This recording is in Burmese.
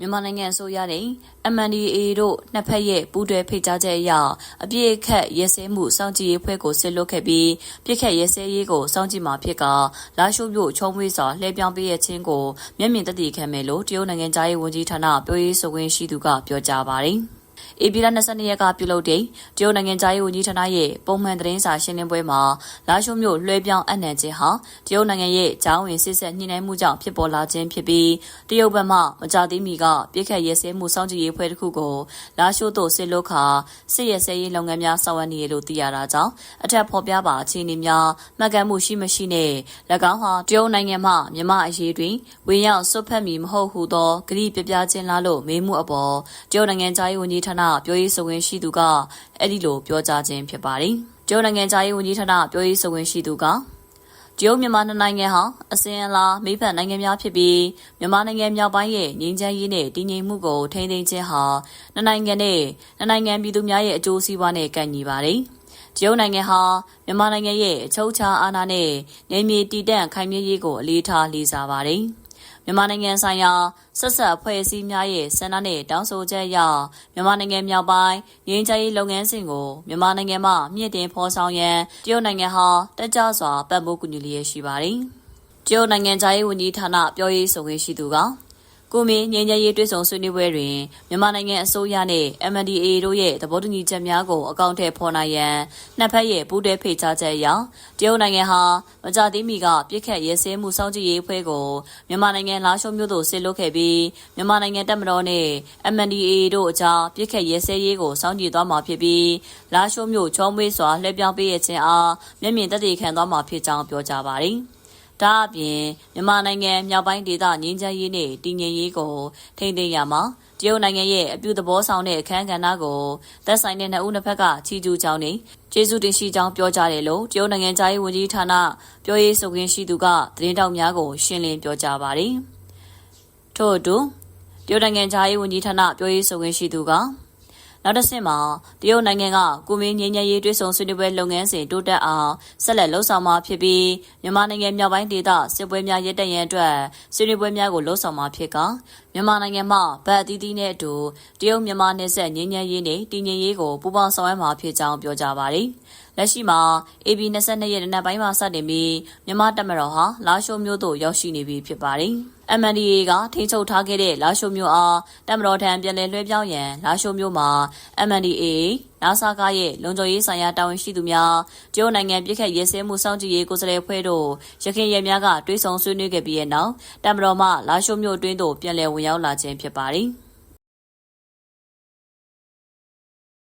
မြန်မာနိုင်ငံအစိုးရနဲ့ MNDAA တို့နှစ်ဖက်ရဲ့ပူးတွဲဖိတ်ကြားချက်အရအပြည့်အခက်ရဲစဲမှုစောင့်ကြည့်ရေးဖွဲ့ကိုဆစ်လွတ်ခဲ့ပြီးပြစ်ခတ်ရဲစဲရေးကိုစောင့်ကြည့်မှာဖြစ်ကလာရှိုးမြို့ချုံမွေးစွာလှည့်ပြောင်းပေးရခြင်းကိုမျက်မြင်သက်သေခံမယ်လို့တရုတ်နိုင်ငံသားရေးဝန်ကြီးဌာနပြောရေးဆိုခွင့်ရှိသူကပြောကြားပါတယ်။ ဧပြီလ22ရက်ကပြုလုပ်တဲ့တရုတ်နိုင်ငံသားရေးဝန်ကြီးဌာနရဲ့ပုံမှန်သတင်းစာရှင်းလင်းပွဲမှာလာရှိုးမြို့လွှဲပြောင်းအနှံခြင်းဟာတရုတ်နိုင်ငံရဲ့ဂျောင်းဝင်စစ်ဆက်ညှိနှိုင်းမှုကြောင့်ဖြစ်ပေါ်လာခြင်းဖြစ်ပြီးတရုတ်ဘက်မှမကြသေးမီကပြစ်ခတ်ရဲစဲမှုစောင့်ကြည့်ရေးဖွဲ့တစ်ခုကိုလာရှိုးသို့ဆစ်လွတ်ခါစစ်ရဲစဲရေးလုပ်ငန်းများဆောင်ရွက်နေရလို့သိရတာကြောင့်အထက်ဖော်ပြပါအခြေအနေများမှတ်ကမ်းမှုရှိမရှိနဲ့၎င်းဟာတရုတ်နိုင်ငံမှမြန်မာအရေးတွင်ဝင်ရောက်ဆွတ်ဖက်မီမဟုတ်ဟုသောဂရိပြပြခြင်းလားလို့မေးမှုအပေါ်တရုတ်နိုင်ငံသားရေးဝန်ကြီးဌာနပြောရေးဆိုခွင့်ရှိသူကအဲ့ဒီလိုပြောကြားခြင်းဖြစ်ပါတယ်။ကျိုးနိုင်ငံသားရေးဝန်ကြီးဌာနပြောရေးဆိုခွင့်ရှိသူကကျိုးမြန်မာနိုင်ငံဟာအစဉ်အလာမိဖက်နိုင်ငံများဖြစ်ပြီးမြန်မာနိုင်ငံမြောက်ပိုင်းရဲ့ငြိမ်းချမ်းရေးနဲ့တည်ငြိမ်မှုကိုထိန်းသိမ်းခြင်းဟာနိုင်ငံနဲ့နိုင်ငံပြည်သူများရဲ့အကျိုးစီးပွားနဲ့ကန့်ညီပါတယ်။ကျုံနိုင်ငံဟာမြန်မာနိုင်ငံရဲ့အချုပ်အခြာအာဏာနဲ့နေမြေတည်တံ့ခိုင်မြဲရေးကိုအလေးထားလေးစားပါတယ်။ မြန်မာနိုင်ငံဆိုင်ရာဆက်ဆက်အဖွဲ့အစည်းများရဲ့ဆန္ဒနဲ့တောင်းဆိုချက်အရမြန်မာနိုင်ငံမြောက်ပိုင်းငြိမ်းချမ်းရေးလုပ်ငန်းစဉ်ကိုမြန်မာနိုင်ငံမှမြင့်တင်ဖော်ဆောင်ရန်တရုတ်နိုင်ငံဟာတက်ကြွစွာပတ်မိုးကူညီလျက်ရှိပါတယ်။တရုတ်နိုင်ငံသားရေးဝန်ကြီးဌာနပြောရေးဆိုခွင့်ရှိသူက ကိုမင်းငြိမ်းချမ်းရေးတွေ့ဆုံဆွေးနွေးပွဲတွင်မြန်မာနိုင်ငံအစိုးရနှင့် MNDAA တို့ရဲ့သဘောတူညီချက်များကိုအကောင့်ထဲဖော်နိုင်ရန်နှစ်ဖက်ရဲ့ပူးတွဲဖိတ်ကြားချက်အရတရုတ်နိုင်ငံဟာမကြသေးမီကပြစ်ခတ်ရဲစဲမှုစောင့်ကြည့်ရေးအဖွဲ့ကိုမြန်မာနိုင်ငံလာရှုံမြို့သို့ဆစ်လွတ်ခဲ့ပြီးမြန်မာနိုင်ငံတပ်မတော်နှင့် MNDAA တို့အကြားပြစ်ခတ်ရဲစဲရေးကိုစောင့်ကြည့်သွားမှာဖြစ်ပြီးလာရှုံမြို့ချောမွေးစွာလှည့်ပြောင်းပေးရခြင်းအားမျက်မြင်သက်သေခံသွားမှာဖြစ်ကြောင်းပြောကြားပါတယ်။ ဒါအပြင်မြန်မာနိုင်ငံမြောက်ပိုင်းဒေသငြိမ်းချမ်းရေးနဲ့တည်ငြိမ်ရေးကိုထိန်းသိမ်းရမှာတရုတ်နိုင်ငံရဲ့အပြုသဘောဆောင်တဲ့အခမ်းကဏ္ဍကိုသက်ဆိုင်တဲ့နှစ်ဦးနှစ်ဖက်ကချီးကျူးကြောင်းနဲ့ကျေးဇူးတင်ရှိကြောင်းပြောကြားတယ်လို့တရုတ်နိုင်ငံသားရေးဝန်ကြီးဌာနပြောရေးဆိုခွင့်ရှိသူကသတင်းတောက်များကိုရှင်းလင်းပြောကြားပါတယ်။ထို့အတူတရုတ်နိုင်ငံသားရေးဝန်ကြီးဌာနပြောရေးဆိုခွင့်ရှိသူက နောက်တစ်ဆင့်မှာတရုတ်နိုင်ငံကကုမင်းငြိမ်းချမ်းရေးတွဲဆုံဆွေးနွေးပွဲလုပ်ငန်းစဉ်တိုးတက်အောင်ဆက်လက်လှုပ်ဆောင်မှာဖြစ်ပြီးမြန်မာနိုင်ငံမြောက်ပိုင်းဒေသစစ်ပွဲများရပ်တန့်ရန်အတွက်ဆွေးနွေးပွဲများကိုလှုပ်ဆောင်မှာဖြစ်ကမြန်မာနိုင်ငံမှာဗတ်အသီးသီးနဲ့အတူတရုတ်မြန်မာနယ်စပ်ငြိမ်းချမ်းရေးနဲ့တည်ငြိမ်ရေးကိုပူးပေါင်းဆောင်ရွက်မှာဖြစ်ကြောင်းပြောကြားပါတယ်။ လက်ရှိမှာ AB 22ရက်နေ့ပိုင်းမှာစတင်ပြီးမြန်မာတပ်မတော်ဟာလာရှိုးမြို့သို့ရောက်ရှိနေပြီဖြစ်ပါတယ်။ MNDAA ကထိန်းချုပ်ထားခဲ့တဲ့လာရှိုးမြို့အားတပ်မတော်ထံပြန်လည်လွှဲပြောင်းရန်လာရှိုးမြို့မှာ MNDAA နာဆာကရဲ့လုံခြုံရေးဆိုင်ရာတာဝန်ရှိသူများတရုတ်နိုင်ငံပြည်ခတ်ရဲစဲမှုစောင့်ကြည့်ရေးကိုယ်စားလှယ်ဖွဲ့တို့ရခိုင်ရဲများကတွဲဆုံဆွေးနွေးခဲ့ပြီးတဲ့နောက်တပ်မတော်မှလာရှိုးမြို့အတွင်းသို့ပြန်လည်ဝင်ရောက်လာခြင်းဖြစ်ပါတယ်။